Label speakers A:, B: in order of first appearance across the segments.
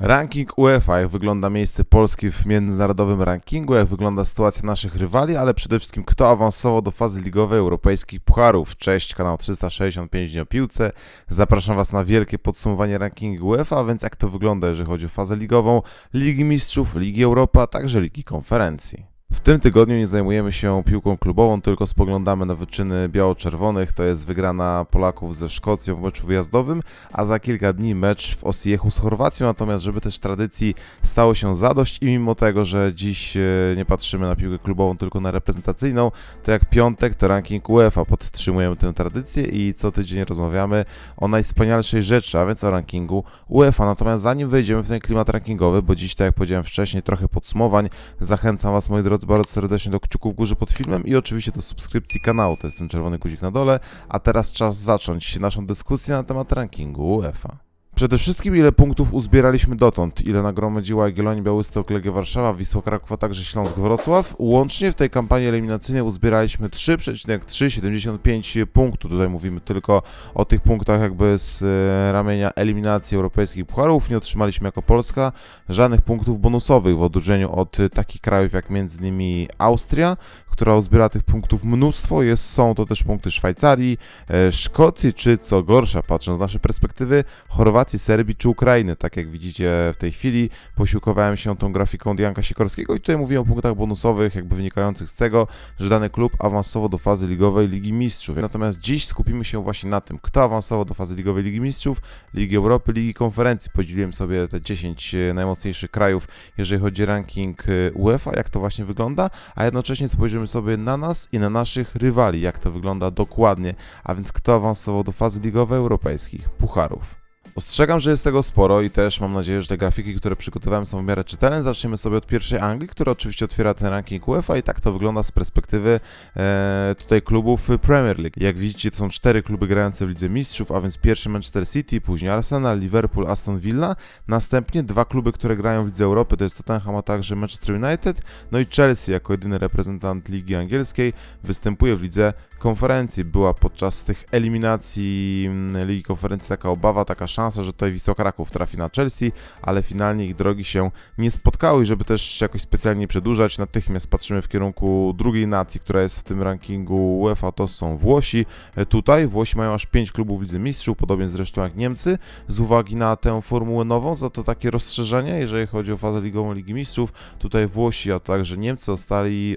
A: Ranking UEFA, jak wygląda miejsce Polski w międzynarodowym rankingu, jak wygląda sytuacja naszych rywali, ale przede wszystkim kto awansował do fazy ligowej europejskich pucharów. Cześć, kanał 365 dni o piłce. Zapraszam Was na wielkie podsumowanie rankingu UEFA, więc jak to wygląda, jeżeli chodzi o fazę ligową, Ligi Mistrzów, Ligi Europy, a także Ligi Konferencji. W tym tygodniu nie zajmujemy się piłką klubową, tylko spoglądamy na wyczyny biało-czerwonych. To jest wygrana Polaków ze Szkocją w meczu wyjazdowym, a za kilka dni mecz w Osiechu z Chorwacją. Natomiast, żeby też tradycji stało się zadość i mimo tego, że dziś e, nie patrzymy na piłkę klubową, tylko na reprezentacyjną, to jak piątek to ranking UEFA. Podtrzymujemy tę tradycję i co tydzień rozmawiamy o najwspanialszej rzeczy, a więc o rankingu UEFA. Natomiast zanim wejdziemy w ten klimat rankingowy, bo dziś, tak jak powiedziałem wcześniej, trochę podsumowań, zachęcam Was, moi drodzy, bardzo serdecznie do kciuków w górze pod filmem i oczywiście do subskrypcji kanału, to jest ten czerwony guzik na dole. A teraz czas zacząć naszą dyskusję na temat rankingu UEFA. Przede wszystkim ile punktów uzbieraliśmy dotąd, ile nagromadziła Jagiellonia Białystok, Legia Warszawa, Wisła Kraków, a także Śląsk Wrocław. Łącznie w tej kampanii eliminacyjnej uzbieraliśmy 3,375 punktów. Tutaj mówimy tylko o tych punktach jakby z e, ramienia eliminacji europejskich pucharów. Nie otrzymaliśmy jako Polska żadnych punktów bonusowych w odróżnieniu od takich krajów jak innymi Austria, która uzbiera tych punktów mnóstwo. Jest, są to też punkty Szwajcarii, e, Szkocji, czy co gorsza, patrząc z naszej perspektywy, Chorwacji, Serbii czy Ukrainy. Tak jak widzicie w tej chwili, posiłkowałem się tą grafiką Dianka Sikorskiego i tutaj mówię o punktach bonusowych, jakby wynikających z tego, że dany klub awansował do fazy ligowej Ligi Mistrzów. Natomiast dziś skupimy się właśnie na tym, kto awansował do fazy ligowej Ligi Mistrzów, Ligi Europy, Ligi Konferencji. Podzieliłem sobie te 10 najmocniejszych krajów, jeżeli chodzi o ranking e, UEFA, jak to właśnie wygląda, a jednocześnie spojrzymy sobie na nas i na naszych rywali, jak to wygląda dokładnie, a więc kto awansował do fazy ligowej europejskich pucharów. Ostrzegam, że jest tego sporo i też mam nadzieję, że te grafiki, które przygotowałem są w miarę czytelne. Zaczniemy sobie od pierwszej Anglii, która oczywiście otwiera ten ranking UEFA i tak to wygląda z perspektywy e, tutaj klubów Premier League. Jak widzicie, to są cztery kluby grające w Lidze Mistrzów, a więc pierwszy Manchester City, później Arsenal, Liverpool, Aston Villa. Następnie dwa kluby, które grają w Lidze Europy, to jest Tottenham, a także Manchester United. No i Chelsea jako jedyny reprezentant Ligi Angielskiej występuje w Lidze Konferencji. Była podczas tych eliminacji mm, Ligi Konferencji taka obawa, taka szansa, że tutaj Wisła Kraków trafi na Chelsea, ale finalnie ich drogi się nie spotkały i żeby też jakoś specjalnie nie przedłużać, natychmiast patrzymy w kierunku drugiej nacji, która jest w tym rankingu UEFA, to są Włosi. E, Tutaj Włosi mają aż 5 klubów w Lidze Mistrzów, podobnie zresztą jak Niemcy, z uwagi na tę formułę nową, za to takie rozszerzenie, jeżeli chodzi o fazę ligową Ligi Mistrzów, tutaj Włosi, a także Niemcy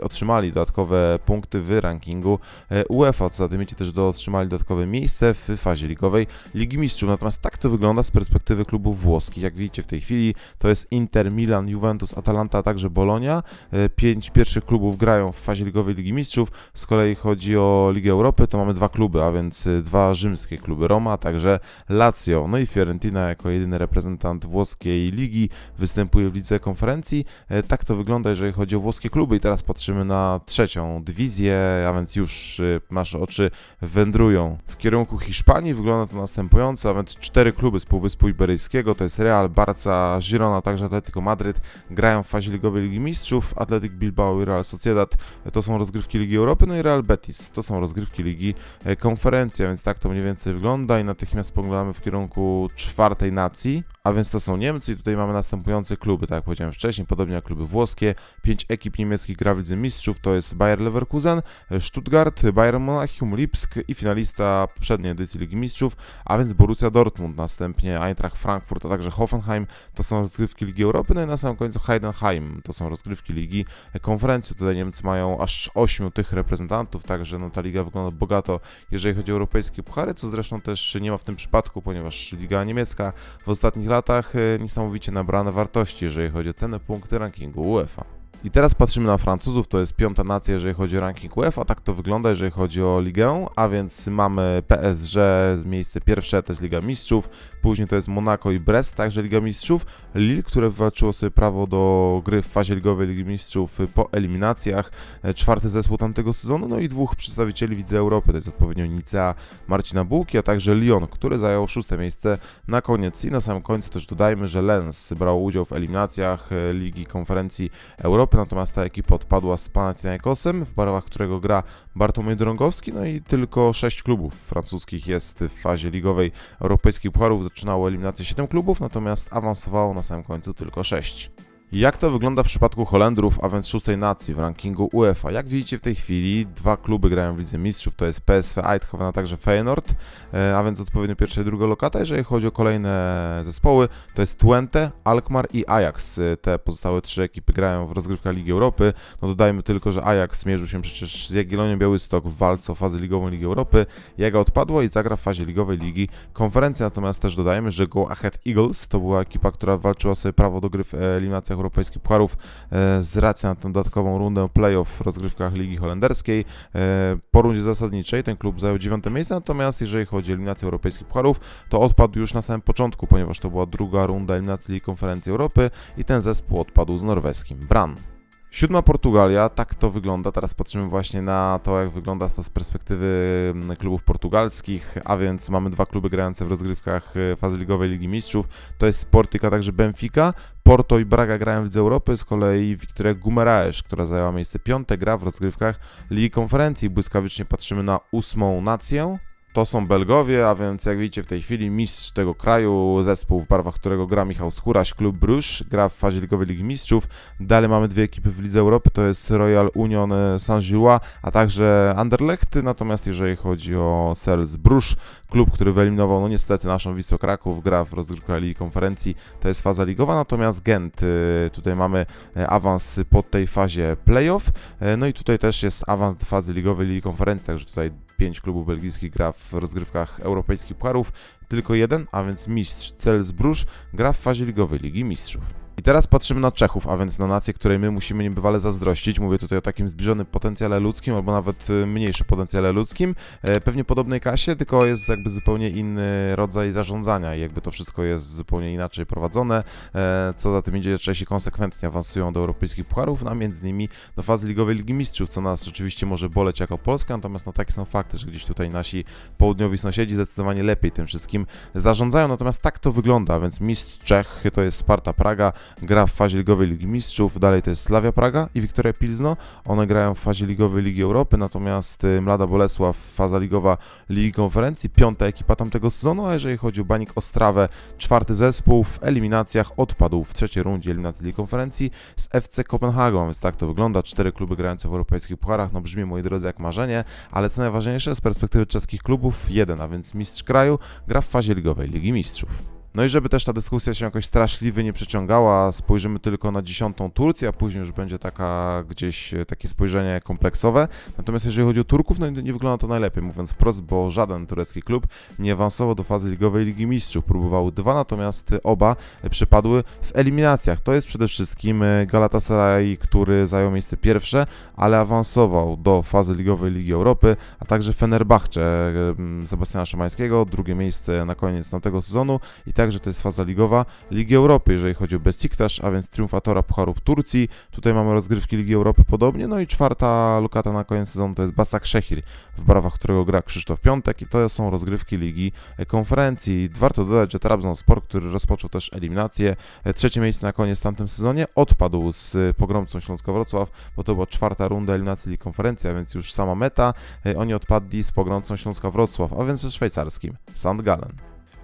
A: otrzymali dodatkowe punkty w rankingu e, UEFA, co za tym wiecie też do otrzymali dodatkowe miejsce w fazie ligowej Ligi Mistrzów. Natomiast tak to wygląda z perspektywy klubów włoskich. Jak widzicie w tej chwili to jest Inter, Milan, Juventus, Atalanta, a także Bolonia. E, Pięć pierwszych klubów grają w fazie ligowej Ligi Mistrzów. Z kolei chodzi o Ligę Europy, to mamy dwa kluby, a więc e, dwa rzymskie kluby Roma, a także Lazio. No i Fiorentina jako jedyny reprezentant włoskiej ligi występuje w lidze konferencji. E, Tak to wygląda, jeżeli chodzi o włoskie kluby. I teraz patrzymy na trzecią dywizję, a więc już nasze oczy wędrują w kierunku Hiszpanii. Wygląda to następująco, a więc cztery kluby z Półwyspu Iberyjskiego, to jest Real, Barca, Girona, także Atletico Madryt grają w fazie ligowej Ligi Mistrzów. Athletic Bilbao i Real Sociedad to są rozgrywki Ligi Europy, no i Real Betis to są rozgrywki Ligi e, Konferencji, a więc tak to mniej więcej wygląda i natychmiast spoglądamy w kierunku czwartej nacji, a więc to są Niemcy i tutaj mamy następujące kluby, tak jak powiedziałem wcześniej, podobnie jak kluby włoskie. Pięć ekip niemieckich gra w Lidze Mistrzów, to jest Bayer Leverkusen, Stuttgart, Bayern Monachium, Lipsk i finalista poprzedniej edycji Ligi Mistrzów, a więc Borussia Dortmund, następnie Eintracht Frankfurt, a także Hoffenheim, to są rozgrywki Ligi Europy, no i na samym końcu Heidenheim, to są rozgrywki Ligi Konferencji. Tutaj Niemcy mają aż ośmiu tych reprezentantów, także no, ta liga wygląda bogato, jeżeli chodzi o europejskie puchary, co zresztą też nie ma w tym przypadku, ponieważ liga niemiecka w ostatnich latach e, niesamowicie nabrane wartości, jeżeli chodzi o cenę punkty rankingu UEFA. I teraz patrzymy na Francuzów, to jest piąta nacja, jeżeli chodzi o ranking UEFA, tak to wygląda, jeżeli chodzi o ligę, a więc mamy PSG, miejsce pierwsze, to jest Liga Mistrzów, później to jest Monaco i Brest, także Liga Mistrzów, Lille, które wywalczyło sobie prawo do gry w fazie ligowej Ligi Mistrzów po eliminacjach, e, czwarty zespół tamtego sezonu, no i dwóch przedstawicieli Widzy Europy, to jest odpowiednio Nicea Marcina Bułki, a także Lyon, który zajął szóste miejsce na koniec. I na samym końcu też dodajmy, że Lens brał udział w eliminacjach e, Ligi Konferencji Europy, Europy, natomiast ta ekipa odpadła z Panathinaikosem, w barwach którego gra Bartłomiej Drągowski, no i tylko sześć klubów francuskich jest w fazie ligowej europejskich pucharów. Zaczynało eliminację 7 klubów, natomiast awansowało na samym końcu tylko 6. Jak to wygląda w przypadku Holendrów, a więc szóstej nacji w rankingu UEFA? Jak widzicie w tej chwili, dwa kluby grają w Lidze Mistrzów, to jest PSV Eindhoven, a także Feyenoord, e, a więc odpowiednio pierwsza i druga lokata. Jeżeli chodzi o kolejne zespoły, to jest Twente, Alkmaar i Ajax. E, Te pozostałe trzy ekipy grają w rozgrywkach Ligi Europy. No dodajmy tylko, że Ajax zmierzył się przecież z Jagiellonią Białystok w walce o fazę ligową Ligi Europy. Jaga odpadła i zagra w fazie ligowej Ligi Konferencji, natomiast też dodajmy, że Go Ahead Eagles to była ekipa, która walczyła sobie prawo do gry w eliminacjach europejskich pucharów e, z racji na tę dodatkową rundę playoff w rozgrywkach Ligi Holenderskiej. E, Po rundzie zasadniczej ten klub zajął dziewiąte miejsce, natomiast jeżeli chodzi o eliminację europejskich pucharów, to odpadł już na samym początku, ponieważ to była druga runda eliminacji Ligi Konferencji Europy i ten zespół odpadł z norweskim Bran. Siódma Portugalia, tak to wygląda. Teraz patrzymy właśnie na to, jak wygląda to z perspektywy mm, klubów portugalskich, a więc mamy dwa kluby grające w rozgrywkach e, fazy ligowej Ligi Mistrzów. To jest Sporting, a także Benfica. Porto i Braga grają w Lidze Europy, z kolei Victoria Gumeraes, która zajęła miejsce piąte, gra w rozgrywkach Ligi Konferencji. Błyskawicznie patrzymy na ósmą nację. To są Belgowie, a więc jak widzicie w tej chwili mistrz tego kraju, zespół w barwach którego gra Michał Skóraś, klub Bruges, gra w fazie Ligowej Ligi Mistrzów. Dalej mamy dwie ekipy w Lidze Europy, to jest Royal Union Saint-Gillois, a także Anderlecht. Natomiast jeżeli chodzi o Sels Bruges, klub, który wyeliminował no niestety naszą Wisłę Kraków, gra w rozgrywkach Ligi Konferencji, to jest faza ligowa, natomiast Gent, y, tutaj mamy e, awans po tej fazie playoff, E, no i tutaj też jest awans do fazy ligowej Ligi Konferencji, także tutaj pięć klubów belgijskich gra w rozgrywkach europejskich pucharów, tylko jeden, a więc mistrz Cels Bruges gra w fazie ligowej Ligi Mistrzów. I teraz patrzymy na Czechów, a więc na nację, której my musimy niebywale zazdrościć. Mówię tutaj o takim zbliżonym potencjale ludzkim, albo nawet y, mniejszym potencjale ludzkim. E, Pewnie podobnej kasie, tylko jest jakby zupełnie inny rodzaj zarządzania i jakby to wszystko jest zupełnie inaczej prowadzone. E, Co za tym idzie, Czesi konsekwentnie awansują do europejskich pucharów, no a między innymi do fazy Ligowej Ligi Mistrzów, co nas oczywiście może boleć jako Polska, natomiast no takie są fakty, że gdzieś tutaj nasi południowi sąsiedzi zdecydowanie lepiej tym wszystkim zarządzają, natomiast tak to wygląda, więc mistrz Czech to jest Sparta Praga, gra w fazie ligowej Ligi Mistrzów, dalej to jest Slavia Praga i Wiktoria Pilzno, one grają w fazie ligowej Ligi Europy, natomiast y, Mlada Bolesław, faza ligowa Ligi Konferencji, piąta ekipa tamtego sezonu, a jeżeli chodzi o Banik Ostrawę, czwarty zespół w eliminacjach odpadł w trzeciej rundzie eliminacji Ligi Konferencji z FC Kopenhagą, więc tak to wygląda, cztery kluby grające w europejskich pucharach, no brzmi moi drodzy jak marzenie, ale co najważniejsze z perspektywy czeskich klubów, jeden, a więc mistrz kraju, gra w fazie ligowej Ligi Mistrzów. No i żeby też ta dyskusja się jakoś straszliwie nie przeciągała, spojrzymy tylko na dziesiątą Turcję, a później już będzie taka gdzieś e, takie spojrzenie kompleksowe. Natomiast jeżeli chodzi o Turków, no nie wygląda to najlepiej, mówiąc wprost, bo żaden turecki klub nie awansował do fazy ligowej Ligi Mistrzów. Próbowały dwa, natomiast oba przepadły w eliminacjach. To jest przede wszystkim e, Galatasaray, który zajął miejsce pierwsze, ale awansował do fazy ligowej Ligi Europy, a także Fenerbahce e, Sebastiana Szymańskiego, drugie miejsce na koniec tamtego sezonu i także to jest faza ligowa Ligi Europy, jeżeli chodzi o Besiktas, a więc triumfatora Pucharów Turcji. Tutaj mamy rozgrywki Ligi Europy podobnie, no i czwarta lokata na koniec sezonu to jest Basak Szehir, w barwach którego gra Krzysztof Piątek i to są rozgrywki Ligi Konferencji. Warto dodać, że Trabzonspor, który rozpoczął też eliminację, e, trzecie miejsce na koniec w tamtym sezonie, odpadł z e, pogromcą Śląska Wrocław, bo to była czwarta runda eliminacji Ligi Konferencji, a więc już sama meta. E, Oni odpadli z pogromcą Śląska Wrocław, a więc ze szwajcarskim St.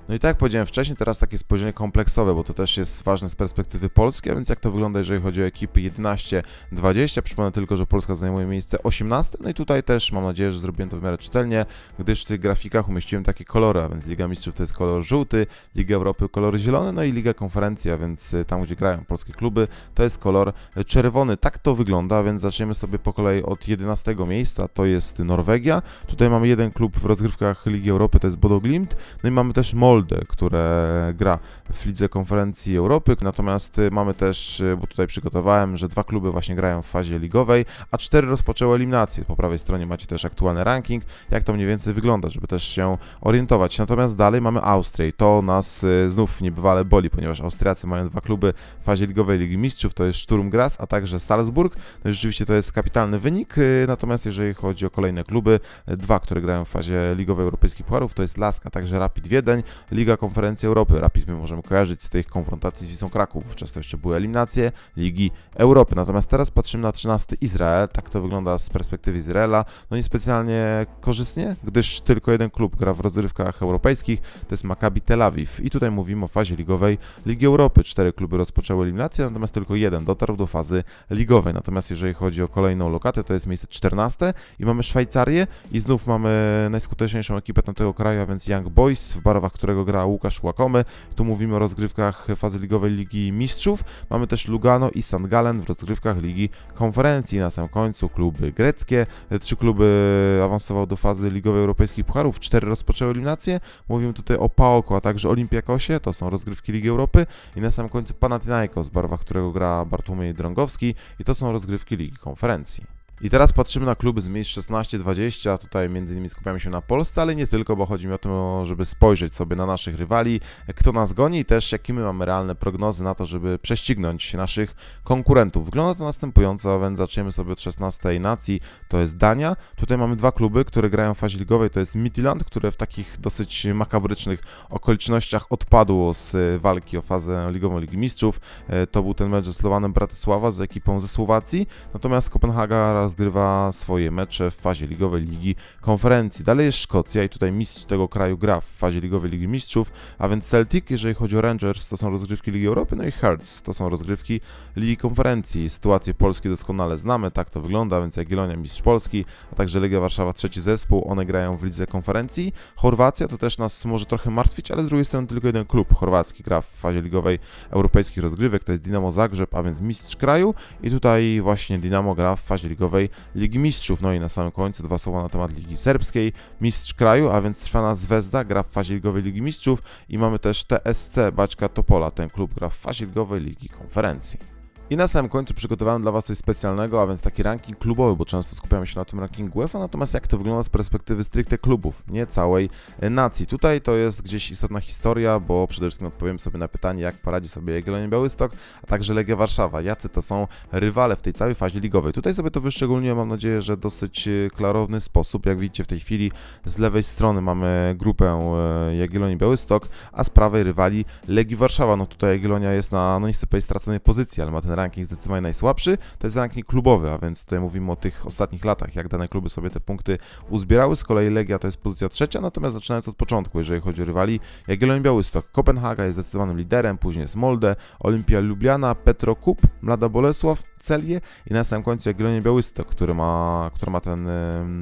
A: No i tak jak powiedziałem wcześniej, teraz takie spojrzenie kompleksowe, bo to też jest ważne z perspektywy Polski, a więc jak to wygląda, jeżeli chodzi o ekipy 11-20. Przypomnę tylko, że Polska zajmuje miejsce 18. No i tutaj też mam nadzieję, że zrobiłem to w miarę czytelnie, gdyż w tych grafikach umieściłem takie kolory, a więc Liga Mistrzów to jest kolor żółty, Liga Europy kolor zielony, no i Liga Konferencji, a więc y, tam, gdzie grają polskie kluby, to jest kolor y, czerwony. Tak to wygląda, a więc zaczniemy sobie po kolei od 11 miejsca, to jest Norwegia. Tutaj mamy jeden klub w rozgrywkach Ligi Europy, to jest Bodo Glimt, no i mamy też Molde, które gra w Lidze Konferencji Europy, natomiast y, mamy też, y, bo tutaj przygotowałem, że dwa kluby właśnie grają w fazie ligowej, a cztery rozpoczęły eliminację. Po prawej stronie macie też aktualny ranking, jak to mniej więcej wygląda, żeby też się orientować. Natomiast dalej mamy Austrię i to nas y, znów niebywale boli, ponieważ Austriacy mają dwa kluby w fazie ligowej Ligi Mistrzów, to jest Sturm Graz, a także Salzburg. No i rzeczywiście to jest kapitalny wynik, natomiast jeżeli chodzi o kolejne kluby, dwa, które grają w fazie ligowej europejskich pucharów, to jest Lask, a także Rapid Wiedeń. Liga Konferencji Europy. Rapid my możemy kojarzyć z tych konfrontacji z Wisą Kraków. Często jeszcze były eliminacje Ligi Europy. Natomiast teraz patrzymy na 13 Izrael. Tak to wygląda z perspektywy Izraela. No niespecjalnie korzystnie, gdyż tylko jeden klub gra w rozrywkach europejskich. To jest Maccabi Tel Awiw. I tutaj mówimy o fazie ligowej Ligi Europy. Cztery kluby rozpoczęły eliminację, natomiast tylko jeden dotarł do fazy ligowej. Natomiast jeżeli chodzi o kolejną lokatę, to jest miejsce 14 i mamy Szwajcarię i znów mamy najskuteczniejszą ekipę tamtego kraju, a więc Young Boys, w barwach którego gra Łukasz Łakomy. Tu mówimy o rozgrywkach fazy ligowej Ligi Mistrzów. Mamy też Lugano i St. Gallen w rozgrywkach Ligi Konferencji. Na samym końcu kluby greckie. Trzy kluby awansowały do fazy ligowej europejskich pucharów. Cztery rozpoczęły eliminację. Mówimy tutaj o PAOK, a także Olimpiakosie. To są rozgrywki Ligi Europy. I na samym końcu Panathinaikos, w barwach którego gra Bartłomiej Drągowski. I to są rozgrywki Ligi Konferencji. I teraz patrzymy na kluby z miejsc 16-20. Tutaj między innymi skupiamy się na Polsce, ale nie tylko, bo chodzi mi o to, żeby spojrzeć sobie na naszych rywali, kto nas goni i też jakie my mamy realne prognozy na to, żeby prześcignąć naszych konkurentów. Wygląda to następująco, a więc zaczniemy sobie od 16 nacji, to jest Dania. Tutaj mamy dwa kluby, które grają w fazie ligowej, to jest Midtjylland, które w takich dosyć makabrycznych okolicznościach odpadło z walki o fazę ligową Ligi Mistrzów. E, To był ten mecz ze Slowanem Bratysława z ekipą ze Słowacji, natomiast Kopenhaga rozgrywa swoje mecze w fazie ligowej Ligi Konferencji. Dalej jest Szkocja i tutaj mistrz tego kraju gra w fazie ligowej Ligi Mistrzów, a więc Celtic, jeżeli chodzi o Rangers, to są rozgrywki Ligi Europy, no i Hearts, to są rozgrywki Ligi Konferencji. Sytuację Polski doskonale znamy, tak to wygląda, więc Jagiellonia mistrz Polski, a także Legia Warszawa trzeci zespół, one grają w Lidze Konferencji. Chorwacja to też nas może trochę martwić, ale z drugiej strony tylko jeden klub chorwacki gra w fazie ligowej europejskich rozgrywek, to jest Dinamo Zagrzeb, a więc mistrz kraju i tutaj właśnie Dinamo gra w fazie ligowej Ligi Mistrzów. No i na samym końcu dwa słowa na temat Ligi Serbskiej. Mistrz kraju, a więc Trwana Zvezda gra w fazie ligowej Ligi Mistrzów i mamy też TSC Baćka Topola. Ten klub gra w fazie ligowej Ligi Konferencji. I na samym końcu przygotowałem dla Was coś specjalnego, a więc taki ranking klubowy, bo często skupiamy się na tym rankingu UEFA, natomiast jak to wygląda z perspektywy stricte klubów, nie całej e, nacji. Tutaj to jest gdzieś istotna historia, bo przede wszystkim odpowiem sobie na pytanie, jak poradzi sobie Jagiellonia Białystok, a także Legia Warszawa. Jacy to są rywale w tej całej fazie ligowej. Tutaj sobie to wyszczególniłem, mam nadzieję, że dosyć e, klarowny sposób. Jak widzicie w tej chwili z lewej strony mamy grupę e, Jagiellonii Białystok, a z prawej rywali Legii Warszawa. No tutaj Jagiellonia jest na, no nie chcę powiedzieć straconej pozycji, ale ma ten ranking zdecydowanie najsłabszy. To jest ranking klubowy, a więc tutaj mówimy o tych ostatnich latach, jak dane kluby sobie te punkty uzbierały. Z kolei Legia to jest pozycja trzecia, natomiast zaczynając od początku, jeżeli chodzi o rywali, Jagiellonia Białystok, Kopenhaga jest zdecydowanym liderem, później jest Molde, Olimpia Lubliana, Petro Kup, Mlada Bolesław, Celię i na samym końcu Jagiellonia Białystok, który ma, który ma ten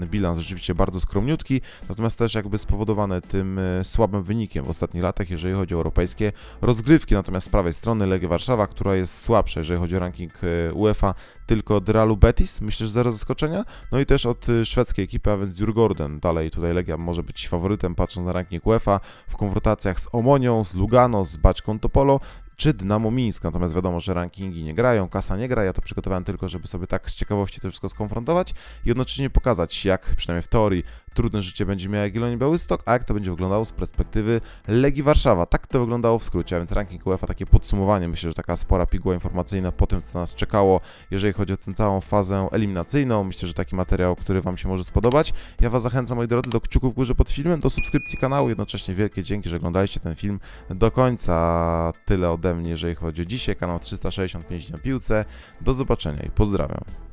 A: bilans rzeczywiście bardzo skromniutki, natomiast też jakby spowodowane tym e, słabym wynikiem w ostatnich latach, jeżeli chodzi o europejskie rozgrywki. Natomiast z prawej strony Legia Warszawa, która jest słabsza, jeżeli chodzi o ranking e, UEFA, tylko od Realu Betis, myślę, że zero zaskoczenia. No i też od e, szwedzkiej ekipy, a więc Djurgården. Dalej tutaj Legia może być faworytem, patrząc na ranking UEFA w konfrontacjach z Omonią, z Lugano, z Baćką Topolo czy Dynamo Mińsk. Natomiast wiadomo, że rankingi nie grają, kasa nie gra. Ja to przygotowałem tylko, żeby sobie tak z ciekawości to wszystko skonfrontować i jednocześnie pokazać, jak przynajmniej w teorii trudne życie będzie miała Jagiellonia Białystok, a jak to będzie wyglądało z perspektywy Legii Warszawa. Tak to wyglądało w skrócie, a więc ranking UEFA, takie podsumowanie. Myślę, że taka spora piguła informacyjna po tym, co nas czekało, jeżeli chodzi o tę całą fazę eliminacyjną. Myślę, że taki materiał, który Wam się może spodobać. Ja Was zachęcam, moi drodzy, do kciuków w górze pod filmem, do subskrypcji kanału. Jednocześnie wielkie dzięki, że oglądaliście ten film do końca. Tyle ode mnie, jeżeli chodzi o dzisiaj. Kanał 365 na piłce. Do zobaczenia i pozdrawiam.